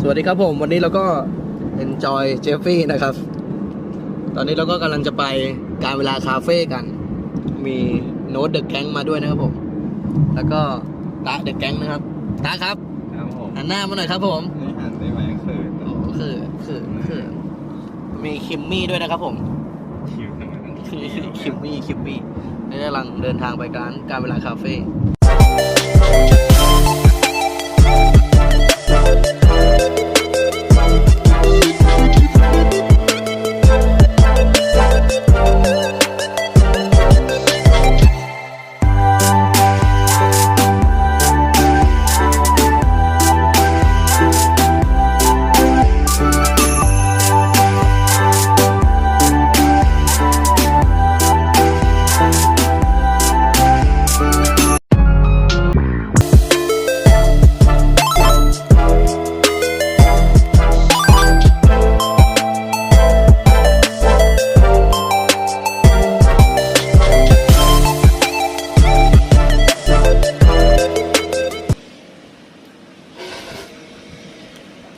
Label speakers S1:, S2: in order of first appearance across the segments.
S1: สวัสดีครับผมวันนี้เราก็ enjoy Jeffy นะครับ ตอนนี้เราก็กำลังจะไปการเวลาคาเฟ่กัน มีโน้ตเดอะแก๊งมาด้วยนะครับผม แล้วก็ตาเดอะแก๊งนะครับตาครับ
S2: ครับผม
S1: หันหน้ามาหน่อยครับผม
S2: ไม่หันได้ไหมเขิน
S1: โอ้คือคือคือมีคิมมี่ด้วยนะครับผม
S2: คิวทำไมต้องคิว
S1: คิมมี่คิมมี่นี่กำลังเดินทางไปการการเวลาคาเฟ่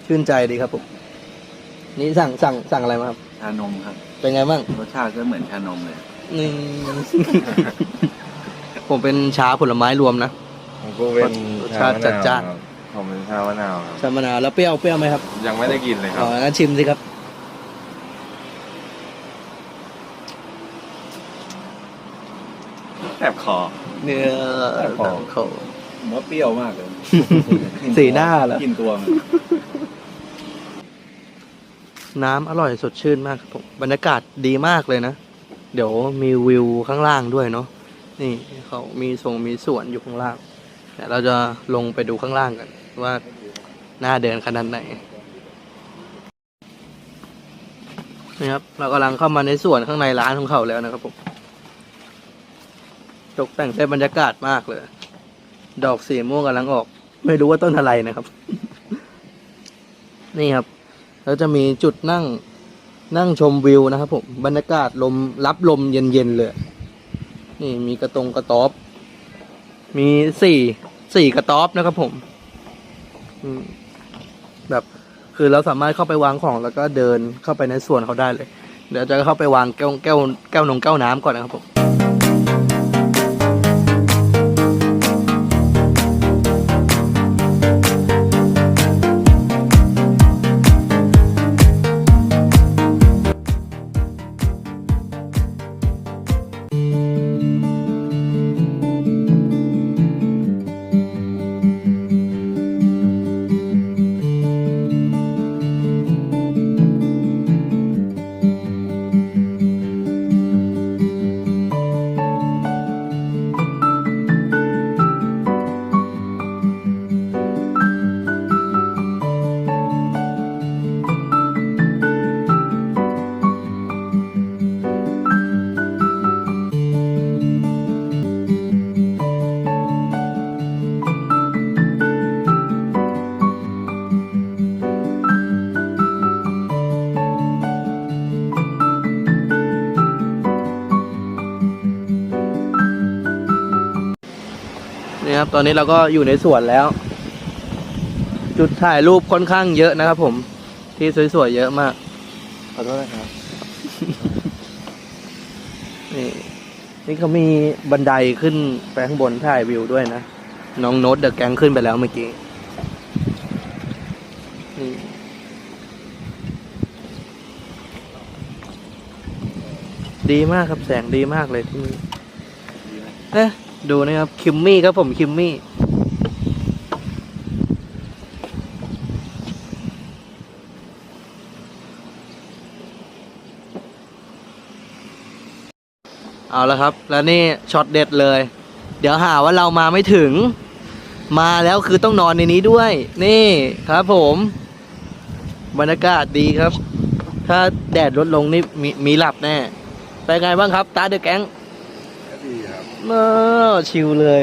S1: ชื่นใจดีครับผม นี่สั่งสั่งสั่งอะไรมาครับ
S2: ชานมครับ
S1: เป็นไงบ้าง
S2: รสชาติก็เหมือนชานมเลย
S1: นี่ ผมเป็นชาผลไม้รวมนะ
S2: ผมก็เป็น
S1: รสชาติจัดจ้าน
S2: ครับผมเป็นชามะนาวครับ
S1: ชามะนาวแล้วเปรี้ยวเปรี้ยวไหมครับ
S2: ยังไม่ได้กินเลยค
S1: อ๋
S2: รั
S1: อบงั้นชิมสิครับ
S2: แสบคอ
S1: เนื้อ
S2: ครับผม
S1: เขา
S2: ผมว่าเปรี้ยวมากเลย
S1: สีหน้าเหรอ
S2: กินตัวมัน
S1: น้ำอร่อยสดชื่นมากครับผมบรรยากาศดีมากเลยนะ เดี๋ยวมีวิวข้างล่างด้วยเนาะนี่เขามีทรงมีสวนอยู่ข้างล่างเดี๋ยวเราจะลงไปดูข้างล่างกันว่าหน่าเดินขนาดไหนนี่ครับเรากำลังเข้ามาในสวนข้างในร้านของเขาแล้วนะครับผมตกแต่งได้บรรยากาศมากเลย ดอกสีม่วงกำลังออก ไม่รู้ว่าต้นอะไรนะครับ นี่ครับ แล้วจะมีจุดนั่งนั่งชมวิวนะครับผมบรรยากาศลมรับลมเย็นๆเลยนี่มีกระตรงกระต๊อบ มีสี่สี่กระต๊อบนะครับผมแบบคือเราสามารถเข้าไปวางของแล้วก็เดินเข้าไปในส่วนเขาได้เลย เดี๋ยวจะเข้าไปวางแก้วแก้วแก้วนงแก้วน้ำก่อนนะครับผม นี่ครับ ตอนนี้เราก็อยู่ในสวนแล้ว จุดถ่ายรูปค่อนข้างเยอะนะครับ ผม ที่สวยๆเยอะมาก
S2: ขอโทษนะครับ
S1: นี่นี่เขามีบันไดขึ้นไปข้างบนถ่ายวิวด้วยนะ น้องโน้ตเดอะแก๊งขึ้นไปแล้วเมื่อกี้นี่ดีมากครับแสงดีมากเลยที่นี่เอ๊ะ ดูนะครับ คิมมี่ครับผมคิมมี่ เอาละครับ แล้วนี่ช็อตเด็ดเลย เดี๋ยวหาว่าเรามาไม่ถึง มาแล้วคือต้องนอนในนี้ด้วย นี่ครับผม บรรยากาศดีครับ ถ้าแดดลดลงนี่มีมีหลับแน่ไปนไงบ้างครับ ตาเดอะแก๊ง
S2: ดีครับ
S1: เออชิลเลย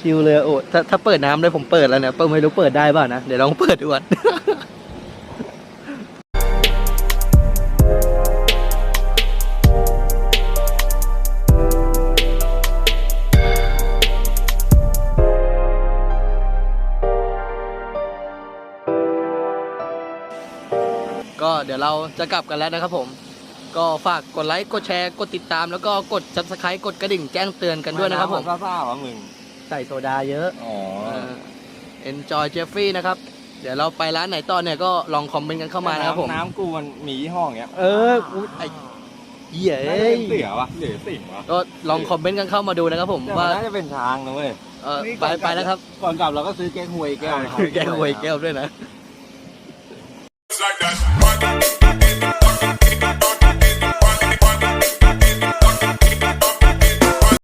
S1: ชิลเลยโอ้ถ้าถ้าเปิดน้ำด้วยผมเปิดแล้วเนี่ยเปิดไม่รู้เปิดได้เปล่านะ เดี๋ยวลองเปิดดูก่อนก็เดี๋ยวเราจะกลับกันแล้วนะครับผม ก็ฝากกดไลค์กดแชร์กดติดตาม แล้วก็กด subscribe กดกระดิ่งแจ้งเตือนกันด้วยนะครับผม
S2: ซ่าๆวะมึง
S1: ใส่โซดาเยอะ
S2: อ๋อ
S1: เอ็นจอยเจฟฟี่นะครับ เดี๋ยวเราไปร้านไหนต่อเนี่ยก็ลองคอมเมนต์กันเข้ามานะครับผม
S2: น้ำกูมันมียี่ห้ออย่างเงี้ย
S1: เอออุ๊ยไอ้เหี้ย
S2: น่า
S1: เอ้
S2: จะ
S1: ย
S2: เป็นเสือวะหรือสิงห์วะ
S1: ก็ลองคอมเมนต์กันเข้ามาดูนะครับผม
S2: แต่มัน
S1: ว่า
S2: น่าจะเป็นช้างนะเว้ย
S1: เออไปไปแล้วครับ
S2: ก่อนกลับเราก็ซื้อแก้งหวยแก้วนะครับ
S1: แก้วหวยแก้วด้วยนะ
S3: It's like that.